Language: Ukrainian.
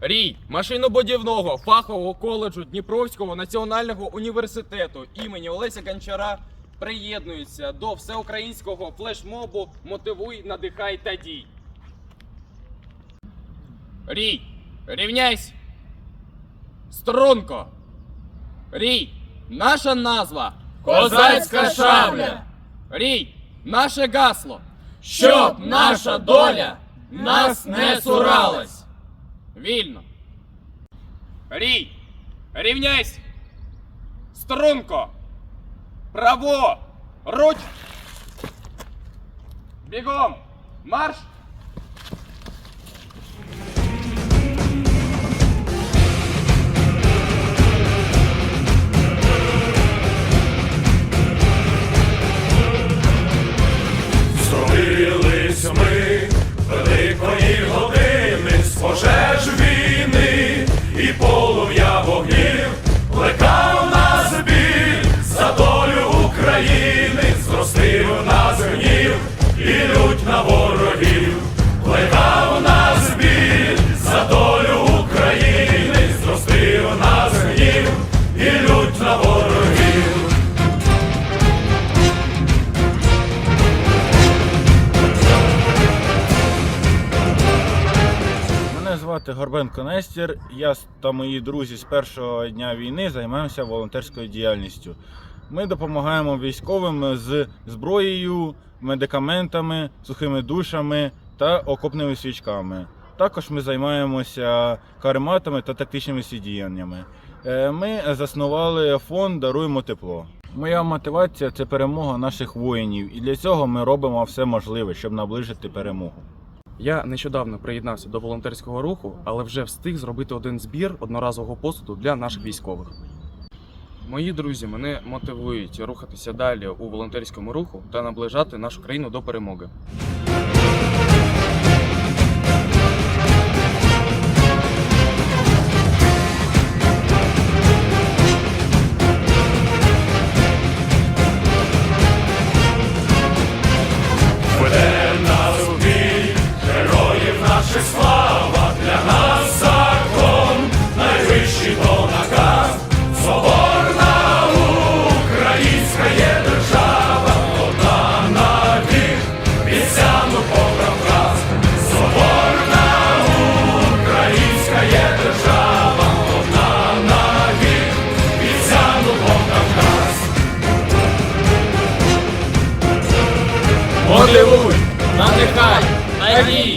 Рій машинобудівного фахового коледжу Дніпровського національного університету імені Олеся Гончара приєднується до всеукраїнського флешмобу Мотивуй, надихай та дій. Рій, рівняйсь! Струнко! Рій, наша назва Козацька шабля! Рій, наше гасло Щоб наша доля нас не цуралась! Вільно. Рій! Рівняйсь! Струнко! Право! Руч! Бігом! Марш! Звати Горбенко Нестір. Я та мої друзі з першого дня війни займаємося волонтерською діяльністю. Ми допомагаємо військовим з зброєю, медикаментами, сухими душами та окопними свічками. Також ми займаємося карематами та тактичними сидіннями. Е, Ми заснували фонд Даруємо тепло. Моя мотивація це перемога наших воїнів, і для цього ми робимо все можливе, щоб наближити перемогу. Я нещодавно приєднався до волонтерського руху, але вже встиг зробити один збір одноразового посуду для наших військових. Мої друзі мене мотивують рухатися далі у волонтерському руху та наближати нашу країну до перемоги. Мотивуй, надихай, надій!